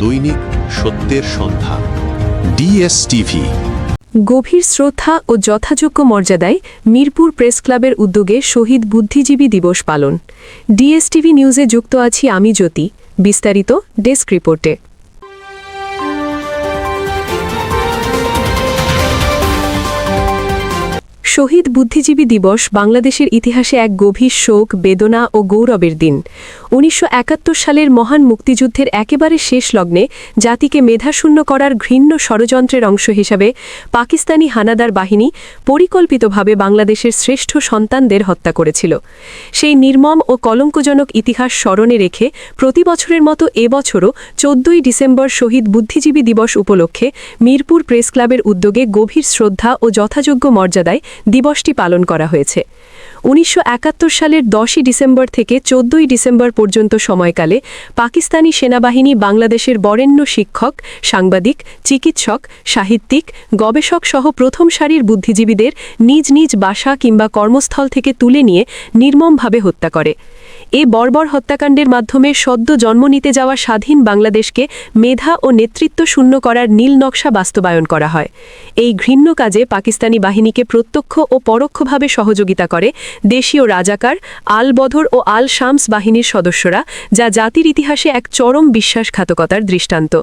দৈনিক সত্যের সন্ধান। ডিএসটিভি। গভীর শ্রদ্ধা ও যথাযোগ্য মর্যাদায় মিরপুর প্রেস ক্লাবের উদ্যোগে শহীদ বুদ্ধিজীবী দিবস পালন। ডিএসটিভি নিউজে যুক্ত আছি আমি জ্যোতি। বিস্তারিত ডেস্ক রিপোর্টে। শহীদ বুদ্ধিজীবী দিবস বাংলাদেশের ইতিহাসে এক গভীর শোক, বেদনা ও গৌরবের দিন। উনিশশো একাত্তর সালের মহান মুক্তিযুদ্ধের একেবারে শেষ লগ্নে জাতিকে মেধাশূন্য করার ঘৃণ্য ষড়যন্ত্রের অংশ হিসাবে পাকিস্তানি হানাদার বাহিনী পরিকল্পিতভাবে বাংলাদেশের শ্রেষ্ঠ সন্তানদের হত্যা করেছিল। সেই নির্মম ও কলঙ্কজনক ইতিহাস স্মরণে রেখে প্রতি বছরের মতো এবছরও চোদ্দই ডিসেম্বর শহীদ বুদ্ধিজীবী দিবস উপলক্ষে মিরপুর প্রেস ক্লাবের উদ্যোগে গভীর শ্রদ্ধা ও যথাযোগ্য মর্যাদায় দিবসটি পালন করা হয়েছে। উনিশশো একাত্তর সালের দশই ডিসেম্বর থেকে চোদ্দই ডিসেম্বর পর্যন্ত সময়কালে পাকিস্তানি সেনাবাহিনী বাংলাদেশের বরেণ্য শিক্ষক, সাংবাদিক, চিকিৎসক, সাহিত্যিক, গবেষক সহ প্রথম সারির বুদ্ধিজীবীদের নিজ নিজ বাসা কিংবা কর্মস্থল থেকে তুলে নিয়ে নির্মমভাবে হত্যা করে। এ বর্বর হত্যাকাণ্ডের মাধ্যমে সদ্য জন্ম নিতে যাওয়া স্বাধীন বাংলাদেশকে মেধা ও নেতৃত্ব শূন্য করার নীল নকশা বাস্তবায়ন করা হয়। এই ঘৃণ্য কাজে পাকিস্তানি বাহিনীকে প্রত্যক্ষ ও পরোক্ষভাবে সহযোগিতা করে দেশীয় রাজাকার আল বদর ও আল শামস বাহিনীর সদস্যরা, যা জাতির ইতিহাসে এক চরম বিশ্বাসঘাতকতার দৃষ্টান্ত।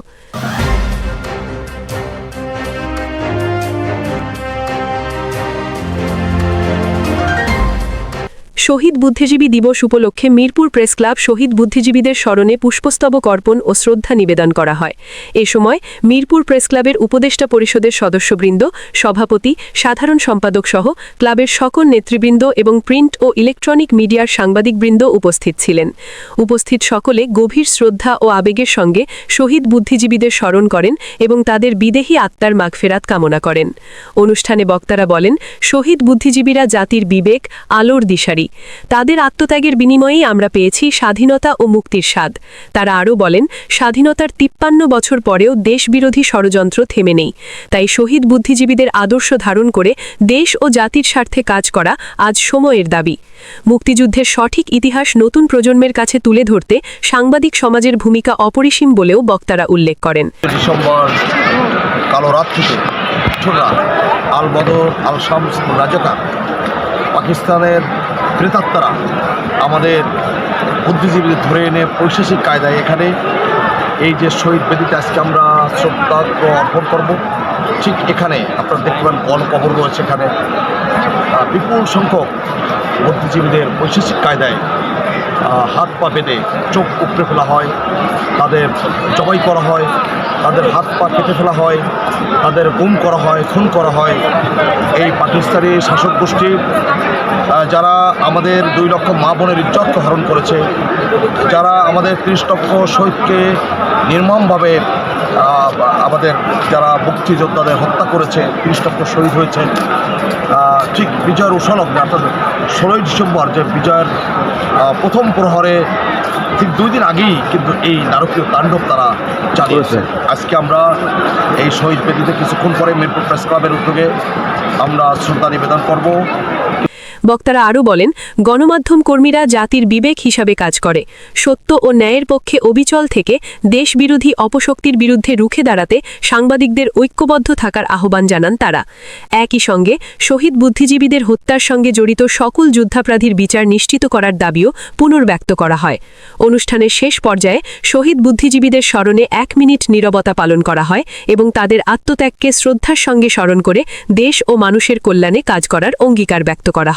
শহীদ বুদ্ধিজীবী দিবস উপলক্ষে মিরপুর প্রেস ক্লাব শহীদ বুদ্ধিজীবীদের স্মরণে পুষ্পস্তবক অর্পণ ও শ্রদ্ধা নিবেদন করা হয়। এ সময় মিরপুর প্রেস ক্লাবের উপদেষ্টা পরিষদের সদস্যবৃন্দ, সভাপতি, সাধারণ সম্পাদক সহ ক্লাবের সকল নেতৃবৃন্দ এবং প্রিন্ট ও ইলেকট্রনিক মিডিয়ার সাংবাদিকবৃন্দ উপস্থিত ছিলেন। উপস্থিত সকলে গভীর শ্রদ্ধা ও আবেগের সঙ্গে শহীদ বুদ্ধিজীবীদের স্মরণ করেন এবং তাদের বিদেহী আত্মার মাগফেরাত কামনা করেন। অনুষ্ঠানে বক্তারা বলেন, শহীদ বুদ্ধিজীবীরা জাতির বিবেক, আলোর দিশারি। তাদের আত্মত্যাগের বিনিময়েই আমরা পেয়েছি স্বাধীনতা ও মুক্তির স্বাদ। তারা আরও বলেন, স্বাধীনতার তিপ্পান্ন বছর পরেও দেশবিরোধী ষড়যন্ত্র থেমে নেই। তাই শহীদ বুদ্ধিজীবীদের আদর্শ ধারণ করে দেশ ও জাতির স্বার্থে কাজ করা আজ সময়ের দাবি। মুক্তিযুদ্ধের সঠিক ইতিহাস নতুন প্রজন্মের কাছে তুলে ধরতে সাংবাদিক সমাজের ভূমিকা অপরিসীম বলেও বক্তারা উল্লেখ করেন। পাকিস্তানের প্রেতাত্মারা আমাদের বুদ্ধিজীবীদের ধরে এনে পৈশাসিক কায়দায় এখানে এই যে শহীদ বেদিতে আজকে আমরা শ্রদ্ধা অর্পণ করব। ঠিক এখানে আপনারা দেখতে পান গণকবর রয়েছে এখানে। বিপুল সংখ্যক বুদ্ধিজীবীদের বৈশেষিক কায়দায় হাত পা বেঁধে চোখ উপড়ে ফেলা হয়, তাদের জবাই করা হয়, তাদের হাত পা কেটে ফেলা হয়, তাদের গুম করা হয়, খুন করা হয়। এই পাকিস্তানি শাসক গোষ্ঠী যারা আমাদের দুই লক্ষ মা বোনের ইজ্জতকে হরণ করেছে, যারা আমাদের ত্রিশ লক্ষ শহীদকে নির্মমভাবে আমাদের যারা মুক্তিযোদ্ধাদের হত্যা করেছে ত্রিশ লক্ষ শহীদ হয়েছে ঠিক বিজয়ের উৎসলগ্নে অর্থাৎ ষোলোই ডিসেম্বর যে বিজয়ের প্রথম প্রহরে ঠিক দুই দিন আগেই কিন্তু এই নারকীয় তাণ্ডব তারা চালিয়েছে। আজকে আমরা এই শহীদ বেদিতে কিছুক্ষণ পরে মিরপুর প্রেস ক্লাবের উদ্যোগে আমরা শ্রদ্ধা নিবেদন করব। বক্তারা আরও বলেন, গণমাধ্যম কর্মীরা জাতির বিবেক হিসাবে কাজ করে। সত্য ও ন্যায়ের পক্ষে অবিচল থেকে দেশবিরোধী অপশক্তির বিরুদ্ধে রুখে দাঁড়াতে সাংবাদিকদের ঐক্যবদ্ধ থাকার আহ্বান জানান তারা। একই সঙ্গে, শহীদ বুদ্ধিজীবীদের হত্যার সঙ্গে জড়িত সকল যুদ্ধাপরাধীর বিচার নিশ্চিত করার দাবিও পুনর্ব্যক্ত করা হয়। অনুষ্ঠানের শেষ পর্যায়ে শহীদ বুদ্ধিজীবীদের স্মরণে এক মিনিট নীরবতা পালন করা হয় এবং তাদের আত্মত্যাগকে শ্রদ্ধার সঙ্গে স্মরণ করে দেশ ও মানুষের কল্যাণে কাজ করার অঙ্গীকার ব্যক্ত করা